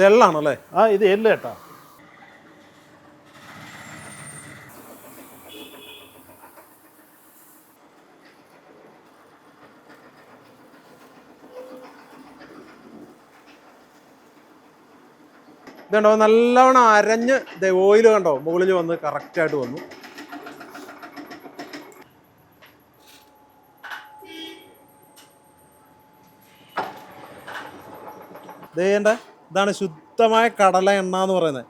ഇത് എള്ളാണല്ലേ ആ ഇത് എല്ല് കേട്ടാ. ഇതുണ്ടോ? നല്ലവണ്ണം അരഞ്ഞ് ഓയിൽ കണ്ടോ? മുകളിൽ വന്ന് കറക്റ്റായിട്ട് വന്നു. ഇതേണ്ട ഇതാണ് ശുദ്ധമായ കടല എണ്ണ എന്ന് പറയുന്നത്.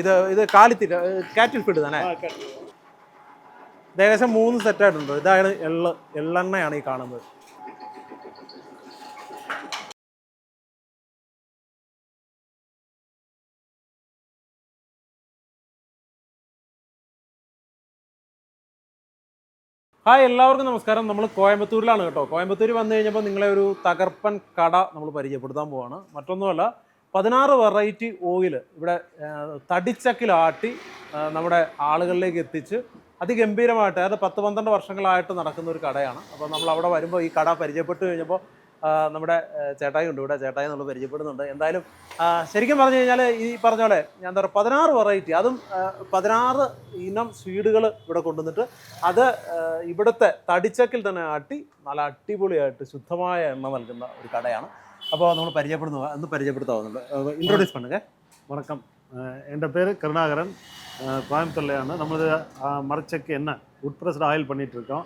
ഇത് ഇത് കാലിത്തിട്ട് കാറ്റിൽ ഫിഡ് തന്നെ ഏകദേശം മൂന്ന് സെറ്റായിട്ടുണ്ട് ഇതാണ് എള്ള് എള്ളെണ്ണയാണ് ഈ കാണുന്നത്. ഹായ് എല്ലാവർക്കും നമസ്കാരം. നമ്മൾ കോയമ്പത്തൂരിലാണ് കേട്ടോ. കോയമ്പത്തൂർ വന്നു കഴിഞ്ഞപ്പോൾ നിങ്ങളെ ഒരു തകർപ്പൻ കട നമ്മൾ പരിചയപ്പെടുത്താൻ പോവാണ്. മറ്റൊന്നുമല്ല പതിനാറ് വെറൈറ്റി ഓയിൽ ഇവിടെ ആ, തടിച്ചക്കിലാട്ടി നമ്മുടെ ആളുകളിലേക്ക് എത്തിച്ച് അതിഗംഭീരമായിട്ട് അതായത് പത്ത് പന്ത്രണ്ട് വർഷങ്ങളായിട്ട് നടക്കുന്ന ഒരു കടയാണ്. അപ്പോൾ നമ്മൾ അവിടെ വരുമ്പോൾ ഈ കട പരിചയപ്പെട്ട് കഴിഞ്ഞപ്പോൾ ആ, നമ്മുടെ ആ, ചേട്ടായി ഉണ്ട് ഇവിടെ ചേട്ടായി നമ്മൾ പരിചയപ്പെടുന്നുണ്ട് എന്തായാലും ആ, ശരിക്കും പറഞ്ഞു കഴിഞ്ഞാൽ ഈ പറഞ്ഞ പോലെ ഞാൻ എന്താ പറയുക പതിനാറ് വെറൈറ്റി അതും ആ, പതിനാറ് ഇനം സ്വീഡുകൾ ഇവിടെ കൊണ്ടുവന്നിട്ട് അത് ആ, ഇവിടുത്തെ തടിച്ചക്കിൽ തന്നെ ആട്ടി നല്ല അടിപൊളിയായിട്ട് ശുദ്ധമായ എണ്ണ നൽകുന്ന ഒരു കടയാണ് അപ്പോൾ നമ്മൾ പരിചയപ്പെടുന്നു ഒന്ന് പരിചയപ്പെടുത്താവുന്നുണ്ട് ഇൻട്രോഡ്യൂസ് பண்ணுங்க வணக்கம் அஹ் என் பேர் கருணாகரன் அஹ் கோயம்புத்தூர்லையான நம்மளது அஹ், மரச்செக்கு எண்ணெய் உட்பிரஸ்ட் ஆயில் பண்ணிட்டு இருக்கோம்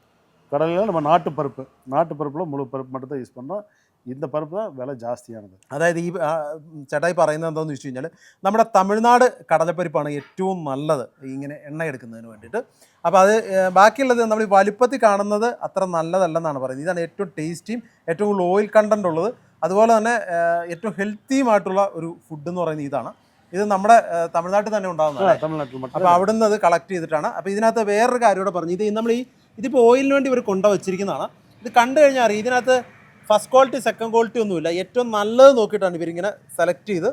கடலையில் நம்ம நாட்டு பருப்பு நாட்டு பருப்பில் முழு பருப்பு மட்டும் தான் யூஸ் பண்ணுறோம் இந்த பருப்பு தான் விலை ஜாஸ்தியானது അതായത് ഈ ആ, ചേട്ടായി പറയുന്നത് എന്താണെന്ന് വെച്ച് കഴിഞ്ഞാൽ നമ്മുടെ തമിഴ്നാട് കടലപ്പരിപ്പാണ് ഏറ്റവും നല്ലത് ഇങ്ങനെ എണ്ണ എടുക്കുന്നതിന് വേണ്ടിയിട്ട് അപ്പോൾ അത് ഏ, ബാക്കിയുള്ളത് നമ്മൾ ഈ വലിപ്പത്തിൽ കാണുന്നത് അത്ര നല്ലതല്ലെന്നാണ് പറയുന്നത് ഇതാണ് ഏറ്റവും ടേസ്റ്റിയും ഏറ്റവും കൂടുതൽ ഓയിൽ കണ്ടന്റ് ഉള്ളത് അതുപോലെ തന്നെ ഏ, ഏറ്റവും ഹെൽത്തിയുമായിട്ടുള്ള ഒരു ഫുഡ് എന്ന് പറയുന്നത് ഇതാണ് ഇത് നമ്മുടെ ഏ, തമിഴ്നാട്ടിൽ തന്നെ ഉണ്ടാകുന്നതാണ് தமிழ்நாட்டில் மட்டும் അപ്പോൾ അവിടുന്ന് അത് കളക്ട് ചെയ്തിട്ടാണ് അപ്പോൾ ഇതിനകത്ത് വേറൊരു കാര്യം കൂടെ പറഞ്ഞു ഇത് നമ്മൾ ഈ ഇതിപ്പോൾ ഓയിലിന് വേണ്ടി ഇവർ കൊണ്ടു വച്ചിരിക്കുന്നതാണ് ഇത് കണ്ടു കഴിഞ്ഞാൽ അറിയാം ഇതിനകത്ത് ഫസ്റ്റ് ക്വാളിറ്റി സെക്കൻഡ് ക്വാളിറ്റി ഒന്നുമില്ല ഏറ്റവും നല്ലത് നോക്കിയിട്ടാണ് ഇവരിങ്ങനെ സെലക്ട് ചെയ്ത്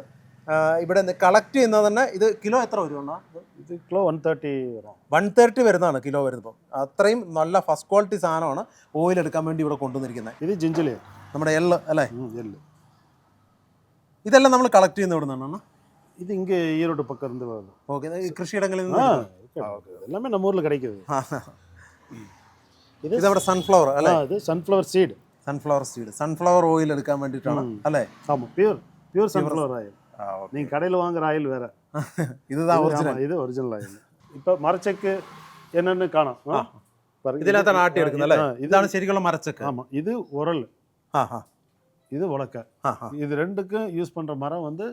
ആ, ഇവിടെ നിന്ന് കളക്ട് ചെയ്യുന്നത് തന്നെ ഇത് കിലോ എത്ര വരുമെന്നാ இது கிலோ ஒன் தேர்ட்டி வரும் വൺ തേർട്ടി വരുന്നതാണ് കിലോ വരുന്നത് അത്രയും നല്ല ഫസ്റ്റ് ക്വാളിറ്റി സാധനമാണ് ഓയിൽ എടുക്കാൻ വേണ്ടി ഇവിടെ കൊണ്ടുവന്നിരിക്കുന്നത് இது ஜிஞ்சலி നമ്മുടെ എള്ള് അല്ലേ ம் எள்ளு ഇതെല്ലാം നമ്മൾ കളക്ട് ചെയ്യുന്ന ഇവിടെ നിന്നാണ് இது இங்கே ஈரோடு பக்கம் இருந்து வருது ഓക്കെ കൃഷിയിടങ്ങളിൽ ஆ നിന്ന് இருக்கு. எல்லாமே நம்ம ஊரில் கிடைக்குது ഇത് നമ്മുടെ സൺഫ്ലവർ അല്ലേ ஆ, இது sunflower seed sunflower seed sunflower oil എടുക്കാൻ വേണ്ടിയിട്ടാണ് അല്ലേ ஆமாம் பியூர் பியூர் சன்ஃப்ளவர் ஆயில் ആ ഓക്കെ நீங்கள் கடையில் வாங்குற ஆயில் வேற இதுதான் இது- ஒரிஜினல் ஆமா, இது ஒரிஜினல் ஆயில் இப்போ மரச்செக்கு என்னன்னு காணும் ஆ? பாருங்க. ഇതിനകത്താണ് ആട്ടി എടുക്കുന്നത് അല്ലേ ஆ, இது ഇതാണ് ശരിക്കുള്ള മരച്ചക്ക് ஆமாம் இது உரல் ആ ആ இது உலக்க ആ ആ இது ரெண்டுக்கும் யூஸ் பண்ணுற மரம் வந்து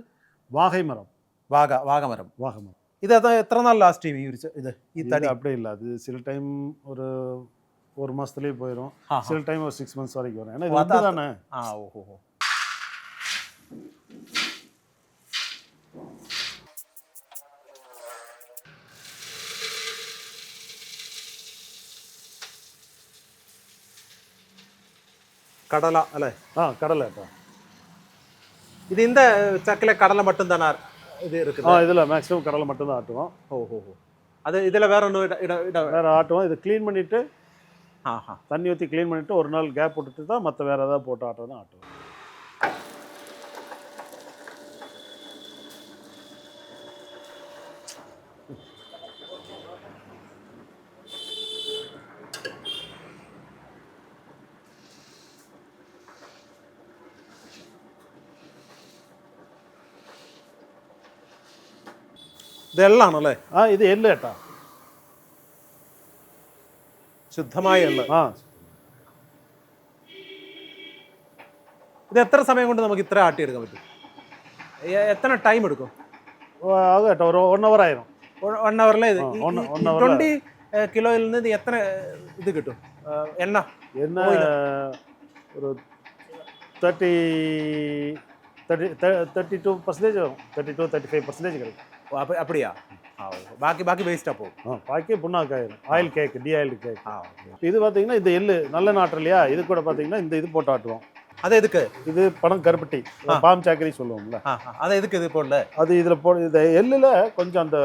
வாகை மரம் വാഗ വാഗമരം வாகை மரம் ഇത് எத்தனை நாள் லாஸ்ட் ചെയ്യും ഈ இது ഇത് ഈ அப்படியே இல்லை. அது சில டைம் ஒரு ஒரு மாசத்துலயே போயிடும் ஆஹா. சில டைம் ஒரு சிக்ஸ் மந்த்ஸ் வரைக்கும் வரும். ஏன்னா இது வந்து தானே? ആ ഓഹോ ഹോ കടല ஆ கடலை தான் இது இந்த சக்கில கடலை மட்டும்தானா இது ஆ இருக்குது இதில் மேக்ஸிமம் கடலை மட்டும்தான் ஆட்டுவோம். ஓ ஹோ ஹோ அது இதுல வேற இட வேறு ஆட்டுவோம். இது க்ளீன் பண்ணிவிட்டு ஆஹா. தண்ணி ஊற்றி க்ளீன் பண்ணிவிட்டு ஒரு நாள் கேப் விட்டுட்டு தான் மற்ற வேறு ஏதாவது போட்டு ஆட்டுறதும் ஆட்டுவோம். ഇത് എള്ളാണല്ലേ ஆ இது எள்ளு ஏட்டா ശുദ്ധമായ എള്ള് ஆ ഇത് എത്ര സമയം കൊണ്ട് നമുക്ക് ഇത്ര ആട്ടിയെടുക്കാൻ പറ്റും എ- എത്ര ടൈം എടുക്കും ஓ, ஆகும் ஏட்டா ஒரு ஒன் ஹவர் ஆயிரும் വൺ അവറിലെ ഇത് ആ, one- one hour ல- ട്വന്റി കിലോയിൽ നിന്ന് ഇത് എത്ര ഇത് കിട്ടും ആ, എണ്ണ என்ன Oil. ஒரு thirty thirty thirty two percentage வரும் thirty two thirty five percentage கிடைக்கும் ஓ, அப்ப அப்படியா ஆ ஓ. பாக்கி பாக்கி வேஸ்ட்டாக போகும் ஆ பாக்கி புண்ணாக்காயிரும் oil cake de oil cake ஆ ஓகே இது பார்த்தீங்கன்னா இந்த எள்ளு நல்ல நாட்டு இல்லையா இது கூட பார்த்தீங்கன்னா இந்த இது போட்டு ஆட்டுவோம் அது எதுக்கு இது பணம் கருப்பட்டி ஆ. பாம் சாக்கரி சொல்லுவோம்ல ஆ ஆ. அது எதுக்கு இது போடல அது இதில் போ இந்த எள்ளில் கொஞ்சம் அந்த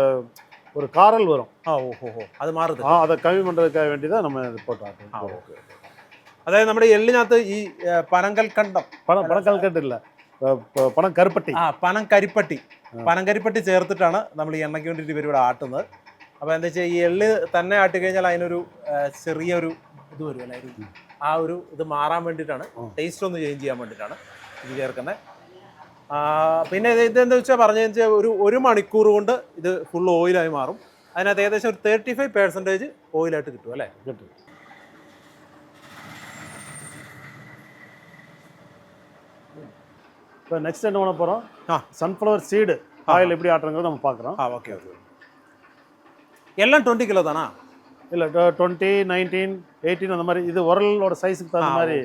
ஒரு காரல் வரும் ஆ ஓ ஹோ ஹோ அது மாறுது ஆ அதை கம்மி பண்ணுறதுக்காக வேண்டி தான் நம்ம இது போட்டு ആ ஆட்டுவோம் ഓക്കെ അതായത് നമ്മുടെ എള്ളിനകത്ത് ഈ ഏ, പനങ്കൽക്കണ്ടം பணம் പണം കരുപ്പട്ടി. ആ പണം കരിപ്പട്ടി. പണം കരിപ്പട്ടി ചേർത്തിട്ടാണ് നമ്മൾ ഈ എണ്ണയ്ക്ക് വേണ്ടിയിട്ട് ഇവരിവിടെ ആട്ടുന്നത്. അപ്പോൾ എന്താ വെച്ചാൽ ഈ എൾ തന്നെ ആട്ടി കഴിഞ്ഞാൽ അതിനൊരു ചെറിയൊരു ഇത് വരും അല്ലായിരുന്നു ആ ഒരു ഇത് മാറാൻ വേണ്ടിയിട്ടാണ്. ടേസ്റ്റ് ഒന്ന് ചേഞ്ച് ചെയ്യാൻ വേണ്ടിയിട്ടാണ് ഇത് ചേർക്കുന്നത്. പിന്നെ ഇത് ഇതെന്താ വെച്ചാൽ പറഞ്ഞു കഴിഞ്ഞാൽ ഒരു ഒരു മണിക്കൂർ കൊണ്ട് ഇത് ഫുൾ ഓയിലായി മാറും. അതിനകത്ത് ഏകദേശം ഒരു തേർട്ടി ഫൈവ് പെർസെന്റേജ് ഓയിലായിട്ട് കിട്ടും അല്ലേ? കിട്ടും. இப்போ நெக்ஸ்ட் என்ன பண்ண போகிறோம் சன்ஃப்ளவர் சீடு ஆயில் எப்படி ஆட்டுறங்கிறது நம்ம பார்க்குறோம். ஆ ஓகே ஓகே எல்லாம் டுவெண்ட்டி கிலோ தானா? இல்லை டுவெண்ட்டி நைன்டீன் எயிட்டீன் அந்த மாதிரி இது உரலோட சைஸுக்கு தகுந்த மாதிரி.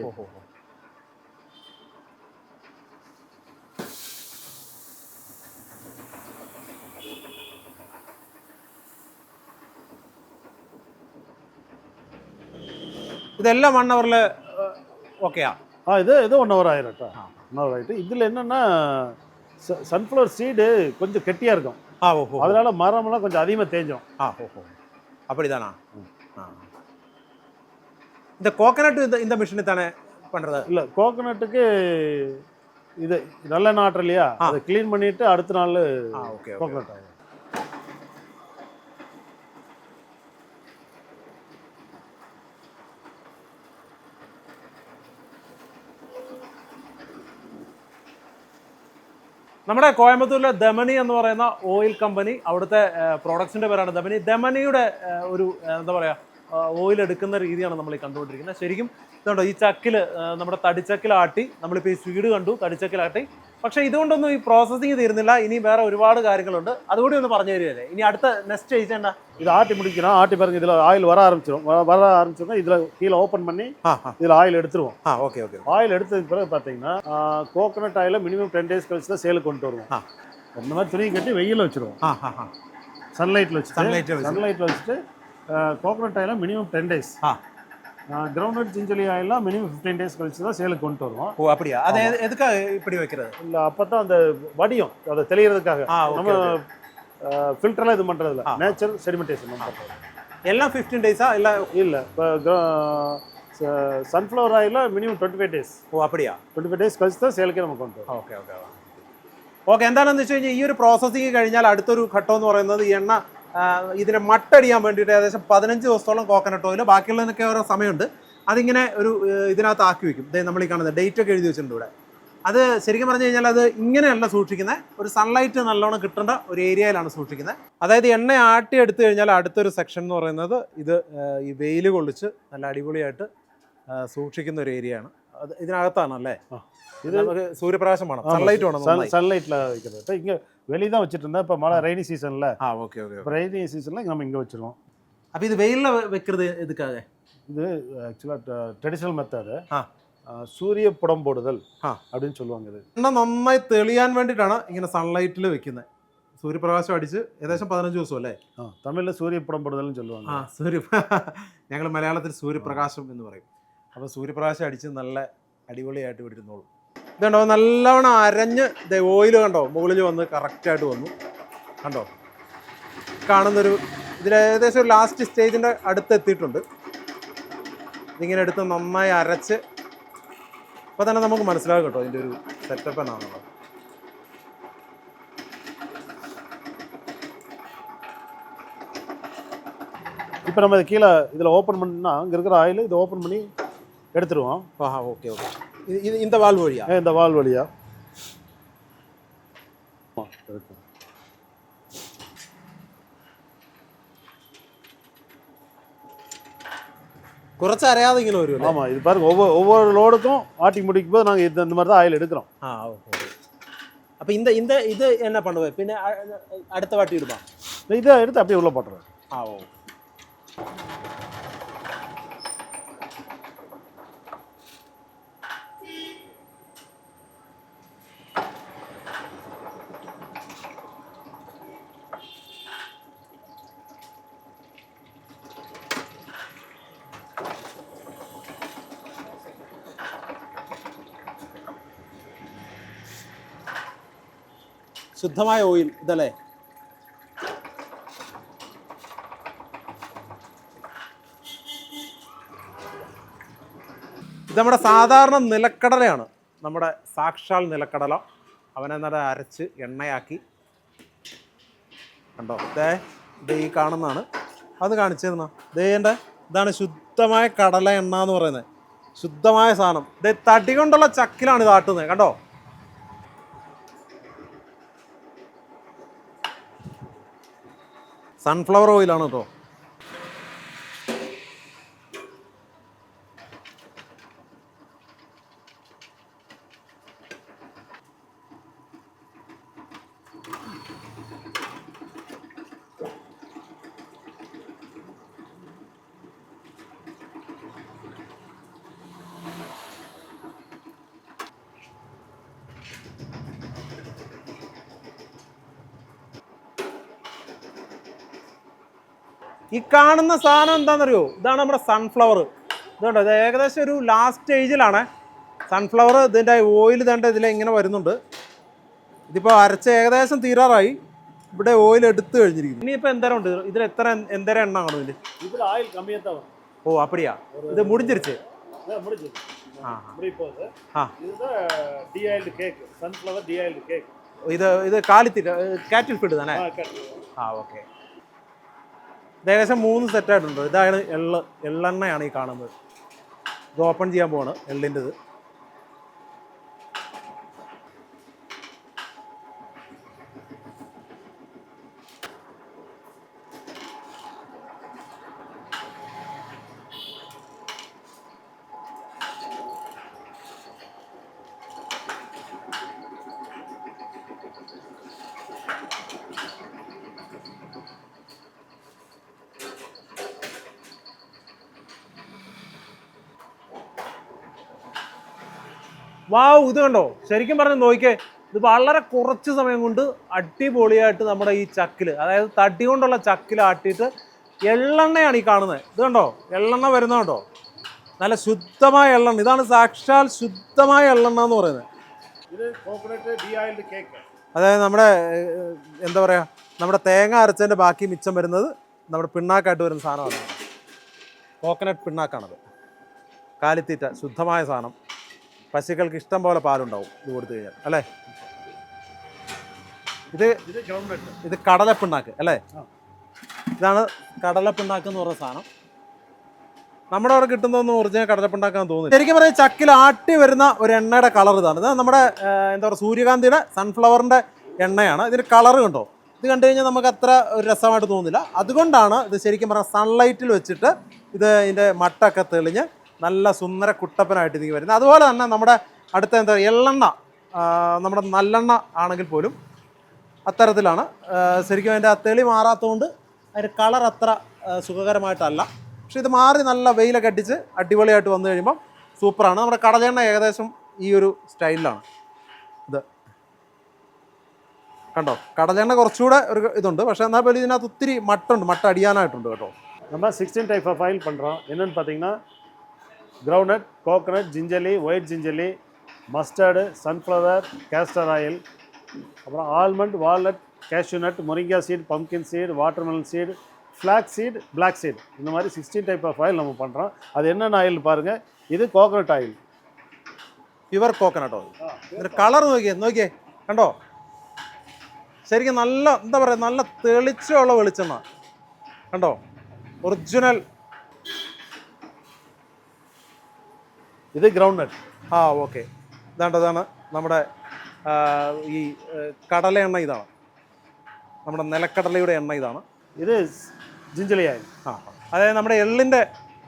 இதெல்லாம் ஒன் ஹவரில் ஓகேயா ஆ? இது இது ஒன் ஹவர் ஆயிரட்டா. ஹவர் ஆகிட்டு இதில் என்னென்னா சன்ஃப்ளவர் சீடு கொஞ்சம் கெட்டியாக இருக்கும். ஆ ஓஹோ அதனால மரம்லாம் கொஞ்சம் அதிகமாக தேஞ்சோம் ஆ ஓஹோ அப்படிதானா? ஆ. இந்த கோகனட் இந்த இந்த மிஷினு தானே பண்ணுறது இல்லை கோகனட்டுக்கு இது நல்ல நாட்டு இல்லையா. அதை க்ளீன் பண்ணிட்டு அடுத்த நாள் ஓகே கோகனட் നമ്മുടെ കോയമ്പത്തൂരിലെ ദമനി എന്ന് പറയുന്ന ഓയിൽ കമ്പനി അവിടുത്തെ പ്രോഡക്ട്സിന്റെ പേരാണ് ദമനി ദമനിയുടെ ഒരു എന്താ പറയുക ഓയിൽ എടുക്കുന്ന രീതിയാണ് നമ്മൾ ഈ കണ്ടുകൊണ്ടിരിക്കുന്നത്. ശരിക്കും ഇതുണ്ടോ ഈ ചക്കിൽ നമ്മുടെ തടിച്ചക്കിലാട്ടി നമ്മളിപ്പോൾ ഈ സ്വീഡ് കണ്ടു തടിച്ചക്കിലാട്ടി പക്ഷേ ഇതുകൊണ്ടൊന്നും ഈ പ്രോസസ്സിങ് തീരുന്നില്ല ഇനി വേറെ ഒരുപാട് കാര്യങ്ങളുണ്ട് അതുകൂടി ഒന്ന് പറഞ്ഞു തരുമല്ലേ ഇനി അടുത്ത നെക്സ്റ്റ് ചെയ്യേണ്ട இது ஆட்டி முடிக்கணும் ஆட்டி பாருங்க இதில் ஆயில் வர ஆரம்பிச்சிடும் வ- வர ஆரம்பிச்சோம்னா இதில் கீழே ஓப்பன் பண்ணி ആ ആ இதில் ஆயில் எடுத்துருவோம் ആ ഓക്കെ ஓகே ஆயில் எடுத்ததுக்கு பிறகு பார்த்தீங்கன்னா கோகனட் ஆயிலை மினிமம் டென் டேஸ் கழிச்சு தான் சேலுக்கு கொண்டு வருவோம் ஆ. இந்த மாதிரி துணி கட்டி வெயிலில் வச்சுருவோம் ആ ആ ആ சன்லைட்டில் வச்சுட்டு Sunlight ல வச்சு. சன்லைட்டில் வச்சுட்டு கோகனட் ஆயிலை மினிமம் டென் டேஸ் ആ ground gingelly ஆயிலாம் minimum fifteen days கழிச்சு தான் சேலுக்கு கொண்டு வருவோம் ഓ அப்படியா அது எது- எதுக்காக இப்படி வைக்கிறது இல்லை அப்போ தான் அந்த வடியும் அதை தெளியறதுக்காக ஆ, okay, நம்ம ஃபில்டர்லாம் இது பண்ணுறதில்ல ஆ. நேச்சர் செடிமெண்டேஷன் நம்ம பண்ணுறது எல்லாம் ஃபிஃப்டீன் டேஸா இல்லை இல்லை இப்போ சன்ஃப்ளவர் ஆயிலில் மினிமம் டுவெண்ட்டி ஃபைவ் டேஸ் ഓ அப்படியா டுவெண்ட்டி ஃபைவ் டேஸ் கழிச்சு தான் சேலுக்கே நம்ம கொண்டு வரோம் ഓക്കെ ഓക്കെ ഓക്കെ എന്താണെന്ന് വെച്ച് കഴിഞ്ഞാൽ ഈ ഒരു പ്രോസസ്സിങ് കഴിഞ്ഞാൽ അടുത്തൊരു ഘട്ടം എന്ന് പറയുന്നത് ഈ എണ്ണ ആ, ഇതിനെ മട്ടടിയാൻ വേണ്ടിയിട്ട് ഏകദേശം പതിനഞ്ച് ദിവസത്തോളം കോക്കനട്ട് ഓയിൽ ബാക്കിയുള്ളതിനൊക്കെ ഓരോ സമയമുണ്ട്. അതിങ്ങനെ ഒരു ഇതിനകത്ത് ആക്കി വെക്കും. നമ്മൾ ഈ കാണുന്നത് ഡേറ്റ് ഒക്കെ എഴുതി വെച്ചിട്ടുണ്ട് ഇവിടെ. അത് ശരിക്കും പറഞ്ഞു കഴിഞ്ഞാൽ അത് ഇങ്ങനെയല്ല സൂക്ഷിക്കുന്നത്. ഒരു സൺലൈറ്റ് നല്ലോണം കിട്ടേണ്ട ഒരു ഏരിയയിലാണ് സൂക്ഷിക്കുന്നത്. അതായത് എണ്ണ ആട്ടി എടുത്തു കഴിഞ്ഞാൽ അടുത്തൊരു സെക്ഷൻ എന്ന് പറയുന്നത് ഇത് ഈ വെയിൽ കൊള്ളിച്ച് നല്ല അടിപൊളിയായിട്ട് സൂക്ഷിക്കുന്ന ഒരു ഏരിയയാണ് അത് ഇതിനകത്താണ് അല്ലേ ആ. ഇത് നമുക്ക് സൂര്യപ്രകാശം വേണം സൺലൈറ്റ് വേണം നന്നായി. சன்லைட்டில் வைக்கிறது இப்போ இங்கே வெளியே தான் வச்சுட்டு இருந்தேன் இப்போ மழை ரெய்னி சீசனில் ആ ഓക്കെ ഓക്കെ இப்போ ரெய்னி சீசனில் நம்ம இங்கே வச்சுருவோம் അപ്പൊ ഇത് വെയിലിൽ വെക്കുന്നത് എതുക്കാകെ இது ஆக்சுவலாக ட்ரெடிஷ்னல் மெத்தடு ஆ. சூரிய புடம் போடுதல் ஆ. அப்படின்னு சொல்லுவாங்க இது എണ്ണ നന്നായി തെളിയാൻ വേണ്ടിയിട്ടാണ് ഇങ്ങനെ സൺലൈറ്റിൽ വെക്കുന്നത് സൂര്യപ്രകാശം അടിച്ച് ഏകദേശം പതിനഞ്ച് ദിവസം അല്ലേ ஆ தமிழில் சூரிய புடம் போடுதல்னு சொல்லுவாங்க ആ സൂര്യ ഞങ്ങൾ മലയാളത്തിൽ സൂര്യപ്രകാശം എന്ന് പറയും അപ്പോൾ സൂര്യപ്രകാശം അടിച്ച് നല്ല അടിപൊളിയായിട്ട് ഇവിടെ ഇരുന്നോളൂ ഇതുണ്ടോ നല്ലവണ്ണം അരഞ്ഞ് ഓയിൽ കണ്ടോ മുകളിൽ വന്ന് കറക്റ്റായിട്ട് വന്നു കണ്ടോ കാണുന്നൊരു ഇതിൽ ഏകദേശം ഒരു ലാസ്റ്റ് സ്റ്റേജിൻ്റെ അടുത്ത് എത്തിയിട്ടുണ്ട് ഇതിങ്ങനെ എടുത്ത് നന്നായി അരച്ച് അപ്പോൾ തന്നെ നമുക്ക് മനസ്സിലാകും കേട്ടോ ഇതിൻ്റെ ഒരു സെറ്റപ്പ് എന്നാണെന്നുള്ളത് இப்போ நம்ம இது கீழே இதில் ஓப்பன் பண்ணா அங்கே இருக்கிற ஆயில் இதை ஓப்பன் பண்ணி எடுத்துருவோம் ஆஹா ஓகே ஓகே இது இந்த வால் வழியா? இந்த வால் வழியா. குறைச்ச அறையாதீங்களும் வரும் ஆமாம் இது பாருங்க ஒவ்வொரு ஒவ்வொரு லோடுக்கும் ஆட்டி முடிக்கும் போது நாங்கள் இந்த இந்த மாதிரி தான் ஆயில் எடுக்கிறோம். ஆ ஓகே அப்போ இந்த இந்த இது என்ன பண்ணுவேன் பின்ன அடுத்த வாட்டி இடுமா இதை எடுத்து அப்படியே உள்ளே போட்டுருவேன். ஆ ஓ ശുദ്ധമായ ഓയിൽ ഇതല്ലേ? ഇത് നമ്മുടെ സാധാരണ നിലക്കടലയാണ്. നമ്മുടെ സാക്ഷാൽ നിലക്കടല. അവനെ നല്ല അരച്ച് എണ്ണയാക്കി. കണ്ടോ? ദേ ഇത് ഈ കാണുന്നതാണ്. അത് കാണിച്ചു ദേ ഇതാണ് ശുദ്ധമായ കടല എണ്ണ എന്ന് പറയുന്നത്. ശുദ്ധമായ സാധനം. ദേ തടി കൊണ്ടുള്ള ചക്കിലാണ് ഇത് ആട്ടുന്നത്. കണ്ടോ? സൺഫ്ലവർ ഓയിലാണ് കേട്ടോ ഈ കാണുന്ന സാധനം എന്താണെന്നറിയോ? ഇതാണ് നമ്മുടെ സൺഫ്ലവർ ഇതുണ്ട്? ഇത് ഏകദേശം ഒരു ലാസ്റ്റ് സ്റ്റേജിലാണ് സൺഫ്ലവർ ഇതിന്റെ ഓയിൽ തേണ്ട ഇതിൽ ഇങ്ങനെ വരുന്നുണ്ട്. ഇതിപ്പോൾ അരച്ച് ഏകദേശം തീരാറായി. ഇവിടെ ഓയിൽ എടുത്തു കഴിഞ്ഞിരിക്കുന്നു. ഇനിയിപ്പോൾ എന്തേരം ഉണ്ട്? ഇതിൽ എത്ര എന്തേരം എണ്ണ കാണും ഇതിൽ ഓ അപ്പടിയാ? ഇത് മുടിഞ്ഞിരിച്ച്? ഇത് ഇത് കാലിത്തിട്ട് കാറ്റിൽ ഫിഡ് തന്നെ? ആ ഓക്കെ. ഏകദേശം മൂന്ന് സെറ്റ് ആയിട്ടുണ്ട്. ഇതാണ് എള്ള് എള്ളെണ്ണയാണ് ഈ കാണുന്നത്. ഇത് ഓപ്പൺ ചെയ്യാൻ പോവാണ്. എള്ളിന്റെത് വാ ഇത് കണ്ടോ? ശരിക്കും പറഞ്ഞു നോക്കിക്കേ ഇത് വളരെ കുറച്ച് സമയം കൊണ്ട് അടിപൊളിയായിട്ട് നമ്മുടെ ഈ ചക്കിൽ അതായത് തടി കൊണ്ടുള്ള ചക്കിൽ ആട്ടിയിട്ട് എള്ളെണ്ണയാണ് ഈ കാണുന്നത്. ഇത് കണ്ടോ? എള്ളെണ്ണ വരുന്നുണ്ടോ നല്ല ശുദ്ധമായ എള്ളെണ്ണ. ഇതാണ് സാക്ഷാൽ ശുദ്ധമായ എള്ളെണ്ണ എന്ന് പറയുന്നത്. അതായത് നമ്മുടെ എന്താ പറയുക നമ്മുടെ തേങ്ങ അരച്ചതിന്റെ ബാക്കി മിച്ചം വരുന്നത് നമ്മുടെ പിണ്ണാക്കായിട്ട് വരുന്ന സാധനമാണ്. കോക്കനട്ട് പിണ്ണാക്കാണത്. കാലിത്തീറ്റ ശുദ്ധമായ സാധനം. പശുക്കൾക്ക് ഇഷ്ടം പോലെ പാലുണ്ടാവും ഇത് കൊടുത്തു കഴിഞ്ഞാൽ. അല്ലേ? ഇത് ഇത് കടലപ്പിണ്ണാക്ക് അല്ലേ? ഇതാണ് കടലപ്പിണ്ണാക്ക് എന്ന് പറഞ്ഞ സാധനം. നമ്മുടെ അവിടെ കിട്ടുന്നതൊന്നും ഒറിജിനൽ കടലപ്പിണ്ടാക്കാൻ തോന്നുന്നു ശരിക്കും പറയാം ചക്കിൽ ആട്ടി വരുന്ന ഒരു എണ്ണയുടെ കളർ ഇതാണ്. ഇത് നമ്മുടെ എന്താ പറയുക സൂര്യകാന്തിയുടെ സൺഫ്ലവറിന്റെ എണ്ണയാണ്. ഇതിന് കളർ കണ്ടോ? ഇത് കണ്ടു കഴിഞ്ഞാൽ നമുക്ക് അത്ര ഒരു രസമായിട്ട് തോന്നുന്നില്ല. അതുകൊണ്ടാണ് ഇത് ശരിക്കും പറഞ്ഞാൽ സൺലൈറ്റിൽ വെച്ചിട്ട് ഇത് ഇതിന്റെ മട്ടൊക്കെ തെളിഞ്ഞ് നല്ല സുന്ദര കുട്ടപ്പനായിട്ട് ഇതിലേക്ക് വരുന്നത് അതുപോലെ തന്നെ നമ്മുടെ അടുത്ത എന്താ എള്ളെണ്ണ ആ, നമ്മുടെ നല്ലെണ്ണ ആണെങ്കിൽ പോലും അത്തരത്തിലാണ് ആ, ശരിക്കും അതിൻ്റെ ആ തെളി മാറാത്തതുകൊണ്ട് അതിൻ്റെ കളർ അത്ര ആ, സുഖകരമായിട്ടല്ല പക്ഷെ ഇത് മാറി നല്ല വെയിലൊക്കെ അടിച്ച് അടിപൊളിയായിട്ട് വന്നു കഴിയുമ്പം സൂപ്പറാണ് നമ്മുടെ കടലെണ്ണ ഏകദേശം ഈ ഒരു സ്റ്റൈലിലാണ് ഇത് കണ്ടോ കടലെണ്ണ കുറച്ചുകൂടെ ഒരു ഇതുണ്ട് പക്ഷേ എന്നാൽ പോലും ഇതിനകത്ത് ഒത്തിരി മട്ടുണ്ട് മട്ട അടിയാനായിട്ടുണ്ട് കേട്ടോ நம்ம சிக்ஸ்டீன் டைப் ஆஃப் ஆயில் பண்ணுறோம் என்னென்னு பார்த்தீங்கன்னா groundnut coconut gingelly white gingelly mustard sunflower castor oil அப்புறம் almond walnut cashew nut moringa seed pumpkin seed watermelon seed flax seed black seed இந்த மாதிரி சிக்ஸ்டீன் டைப் ஆஃப் ஆயில் நம்ம பண்ணுறோம் அது என்னென்ன ஆயில் பாருங்கள் இது கோகனட் ஆயில் പ്യുവർ കോക്കനട്ടോ ഇതിൻ്റെ കളർ നോക്കിയേ നോക്കിയേ കണ്ടോ ശരിക്കും നല്ല എന്താ പറയുക നല്ല തെളിച്ചമുള്ള വെളിച്ചെണ്ണ കണ്ടോ ഒറിജിനൽ இது கிரவுண்ட்நட் ആ ഓക്കെ ഇതാണ്ട് ഇതാണ് നമ്മുടെ ആ, ഈ ഏ, കടല എണ്ണ ഇതാണ് നമ്മുടെ നിലക്കടലയുടെ എണ്ണ ഇതാണ് இது ஜிஞ்சலி ஆயில் ആ അതായത് നമ്മുടെ എള്ളിൻ്റെ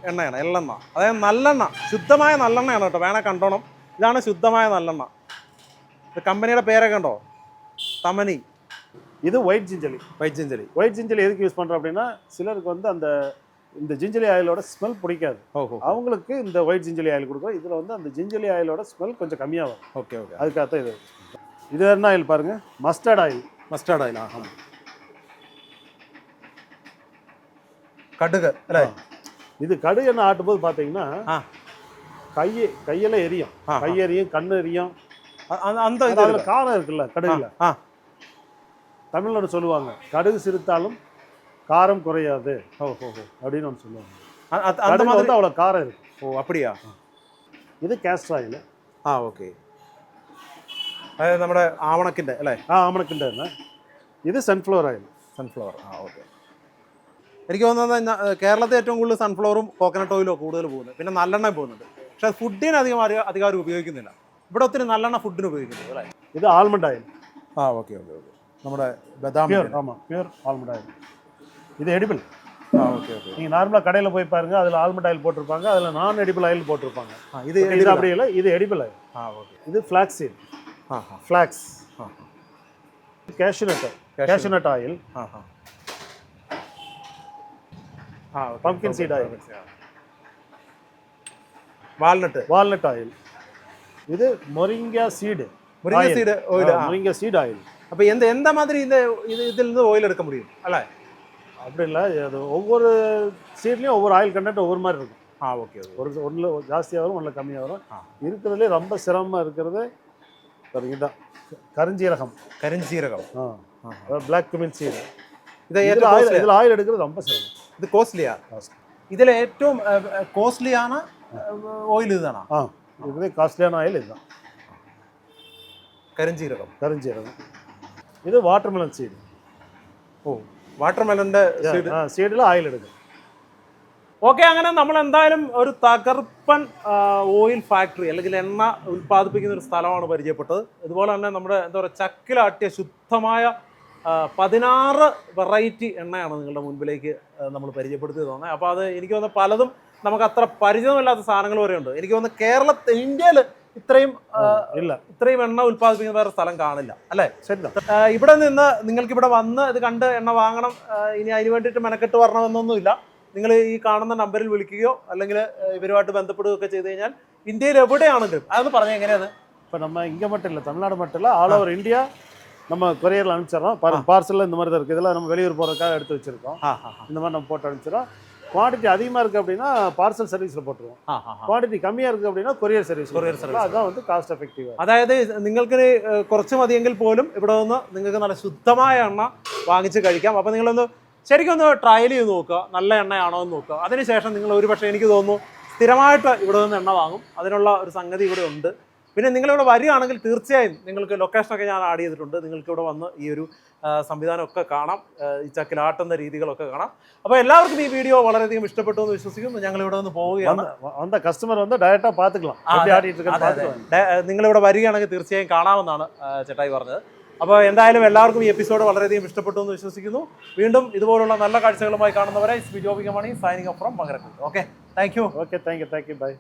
എണ്ണയാണ് എള്ളെണ്ണ അതായത് നല്ലെണ്ണ ശുദ്ധമായ നല്ലെണ്ണയാണ് കേട്ടോ വേണേൽ കണ്ടോണം ഇതാണ് ശുദ്ധമായ നല്ലെണ്ണ ഇത് കമ്പനിയുടെ പേരൊക്കെ ഉണ്ടോ തമനി இது ஒயிட் ஜிஞ்சலி വൈദ്യഞ്ജലി ஒயிட் ஜிஞ்சலி எதுக்கு யூஸ் பண்ணுறோம் அப்படின்னா சிலருக்கு வந்து அந்த இந்த ஜிஞ்சலி ஆயிலோட ஸ்மெல் பிடிக்காது. அவங்களுக்கு இந்த ஒயிட் ஜிஞ்சலி ஆயில் கொடுக்குறோம். இதில் வந்து அந்த ஜிஞ்சலி ஆயிலோட ஸ்மெல் கொஞ்சம் கம்மியாக வரும். Okay okay. அதுக்காக தான் இது இது என்ன ஆயில் பாருங்க? Mustard oil. மஸ்டர்ட் ஆயில் ஆகும் கடுகு இது கடுகு என்ன ஆட்டும்போது பார்த்தீங்கன்னா கையை கையில எரியும். கையெரியும் கண் எரியும் அந்த அதில் காரம் இருக்குல்ல கடுகுல. தமிழ்நாடு சொல்லுவாங்க கடுகு சிரித்தாலும் காரம் குறையாது ஓ ஓ ஓ அப்படின்னு ஒன்று சொல்லுவாங்க அ- அ- அந்த கடுகு மாதிரி வந்து அவ்வளோ காரம் இருக்கு ஓ அப்படியா இது கேஸ்டர் ஆயில் ആ ഓക്കെ അതായത് നമ്മുടെ ആവണക്കിൻ്റെ അല്ലേ ആ ആമണക്കിൻ്റെ ഇത് സൺഫ്ലവർ ആയിൽ സൺഫ്ലവർ ആ ഓക്കെ എനിക്ക് തോന്നുന്നത് ഞ- കേരളത്തിൽ ഏറ്റവും കൂടുതൽ സൺഫ്ലവറും കോക്കനട്ട് ഓയിലും കൂടുതൽ പോകുന്നത് പിന്നെ നല്ലെണ്ണയും പോകുന്നുണ്ട് പക്ഷേ ഫുഡിന് അധികം ആരും അധികം ആരും ഉപയോഗിക്കുന്നില്ല ഇവിടെ ഒത്തിരി നല്ലെണ്ണ ഫുഡിന് ഉപയോഗിക്കുന്നുണ്ട് അല്ലേ இது ஆல்மண்ட் ஆயில் ആ ഓക്കെ ഓക്കെ ഓക്കെ നമ്മുടെ ബദാം பியூர் ஆமாம் பியூர் ஆல்மண்ட் ஆயில் இது எடிபிள் ஆ ஓகே ஓகே நீங்கள் நார்மலாக கடையில் போய் பாருங்க அதுல ஆல்மண்ட் ஆயில் போட்டிருப்பாங்க அதுல நான் எடிபிள் ஆயில் போட்டிருப்பாங்க. இது இது அப்படி இல்லை இது எடிபிள் ஆயில் ஆ ஓகே இது flax seed flax cashew nut cashew nut oil ஆ. Seed oil walnut walnut oil இது moringa seed moringa seed moringa seed oil அப்ப எந்த எந்த மாதிரி இந்த இது இருந்து ஓயில் எடுக்க முடியும்? அல்ல? அப்படி இல்லை அது ஒவ்வொரு சீட்லேயும் ஒவ்வொரு ஆயில் கண்டென்ட் ஒவ்வொரு மாதிரி இருக்கும் ஆ ஓகே ஓகே ஒரு ஒன்றில் ஜாஸ்தியாக வரும் ஒன்றில் கம்மியாக வரும் ஆ. இருக்கிறதுலே ரொம்ப சிரமமாக இருக்கிறது பாருங்க இதுதான் கருஞ்சீரகம் കരിഞ്ചീരകം ஆ அதாவது பிளாக் குமின் சீடு ഇത് இதில் ഏറ്റവും ஆயில் costly- இதில் ஆயில் எடுக்கிறது ரொம்ப சிரமம் ഇത് കോസ്റ്റ്ലിയാ காஸ்ட் ഇതിൽ ഏറ്റവും കോസ്റ്റ്ലിയാണ് ഓയിൽ ഇതാണ് ஆ இதுலேயே காஸ்ட்லியான ஆயில் இதுதான் കരിഞ്ചീരകം கருஞ்சீரகம் இது வாட்டர்மெலன் சீடு ഓ വാട്ടർമെലന്റെ സീഡിൽ ഓയിൽ എടുക്കും ഓക്കെ അങ്ങനെ നമ്മൾ എന്തായാലും ഒരു തകർപ്പൻ ഓയിൽ ഫാക്ടറി അല്ലെങ്കിൽ എണ്ണ ഉൽപ്പാദിപ്പിക്കുന്ന ഒരു സ്ഥലമാണ് പരിചയപ്പെട്ടത്. ഇതുപോലെ തന്നെ നമ്മുടെ എന്താ പറയുക ചക്കിലാട്ടിയ ശുദ്ധമായ പതിനാറ് വെറൈറ്റി എണ്ണയാണ് നിങ്ങളുടെ മുൻപിലേക്ക് നമ്മൾ പരിചയപ്പെടുത്തി തോന്നുന്നത് അപ്പോൾ അത് എനിക്ക് തോന്നുന്ന പലതും നമുക്ക് അത്ര പരിചയമില്ലാത്ത സാധനങ്ങൾ വരെയുണ്ട്. എനിക്ക് തോന്നുന്നു കേരളത്തിൽ ഇന്ത്യയിൽ ഇത്രയും ആ, இல்லை ഇത്രയും എണ്ണ ഉൽപ്പാദിപ്പിക്കുന്ന വേറെ സ്ഥലം കാണില്ല അല്ലേ சரிதான் ആ, ഇവിടെ നിന്ന് നിങ്ങൾക്ക് ഇവിടെ വന്ന് ഇത് കണ്ട് എണ്ണ വാങ്ങണം ആ, ഇനി അതിന് വേണ്ടിയിട്ട് മെനക്കെട്ട് വരണമെന്നൊന്നുമില്ല നിങ്ങൾ ഈ കാണുന്ന നമ്പറിൽ വിളിക്കുകയോ അല്ലെങ്കിൽ ഇവരുമായിട്ട് ബന്ധപ്പെടുകയൊക്കെ ചെയ്ത് കഴിഞ്ഞാൽ ഇന്ത്യയിൽ എവിടെയാണെങ്കിലും അതൊന്ന് പറഞ്ഞാൽ എങ്ങനെയാണ് இப்போ நம்ம இங்கே மட்டும் இல்லை தமிழ்நாடு மட்டும் இல்லை ஆல் ஓவர் இந்தியா நம்ம கொரியரில் அனுப்பிச்சிடறோம் பாருங்க பார்சலில் இந்த மாதிரி தான் இருக்குது இதெல்லாம் நம்ம வெளியூர் போகிறதுக்காக எடுத்து வச்சிருக்கோம் ആ ഹാ இந்த மாதிரி நம்ம போட்டு அனுப்பிச்சிடறோம் குவான்டிட்டி அதிகமாக இருக்குது அப்படின்னா பார்சல் சர்வீஸில் போட்டுருவோம் ആ ഹാ குவான்டிட்டி கம்மியாக இருக்குது அப்படின்னா கொரியர் சர்வீஸ் Courier service. அதான் வந்து காஸ்ட் எஃபெக்டிவாக അതായത് നിങ്ങൾക്ക് ഏഹ്, കുറച്ച് മതിയെങ്കിൽ പോലും ഇവിടെ നിന്ന് നിങ്ങൾക്ക് നല്ല ശുദ്ധമായ എണ്ണ വാങ്ങിച്ച് കഴിക്കാം അപ്പോൾ നിങ്ങളൊന്ന് ശരിക്കും ഒന്ന് ട്രയൽ ചെയ്ത് നോക്കുക നല്ല എണ്ണയാണോ എന്ന് നോക്കുക അതിനുശേഷം നിങ്ങൾ ഒരു പക്ഷേ എനിക്ക് തോന്നുന്നു സ്ഥിരമായിട്ട് ഇവിടെ നിന്ന് എണ്ണ വാങ്ങും അതിനുള്ള ഒരു സംഗതി ഇവിടെ ഉണ്ട് പിന്നെ നിങ്ങളിവിടെ വരികയാണെങ്കിൽ തീർച്ചയായും നിങ്ങൾക്ക് ലൊക്കേഷനൊക്കെ ഞാൻ ആഡ് ചെയ്തിട്ടുണ്ട്. നിങ്ങൾക്ക് ഇവിടെ വന്ന് ഈ ഒരു സംവിധാനമൊക്കെ കാണാം. ഈ ചക്കിലാട്ടുന്ന രീതികളൊക്കെ കാണാം. അപ്പോൾ എല്ലാവർക്കും ഈ വീഡിയോ വളരെയധികം ഇഷ്ടപ്പെട്ടു എന്ന് വിശ്വസിക്കുന്നു. ഞങ്ങൾ ഇവിടെ നിന്ന് പോവുകയാണ്. വന്ന കസ്റ്റമർ വന്ന് ഡയറക്റ്റാ പാത്തുക്കളാം നിങ്ങളിവിടെ വരികയാണെങ്കിൽ തീർച്ചയായും കാണാമെന്നാണ് ചേട്ടായി പറഞ്ഞത്. അപ്പോൾ എന്തായാലും എല്ലാവർക്കും ഈ എപ്പിസോഡ് വളരെയധികം ഇഷ്ടപ്പെട്ടു എന്ന് വിശ്വസിക്കുന്നു. വീണ്ടും ഇതുപോലുള്ള നല്ല കാഴ്ചകളുമായി കാണുന്നവരെ Bijobika Mani signing off from Makarakkundu okay thank you okay thank you thank you bye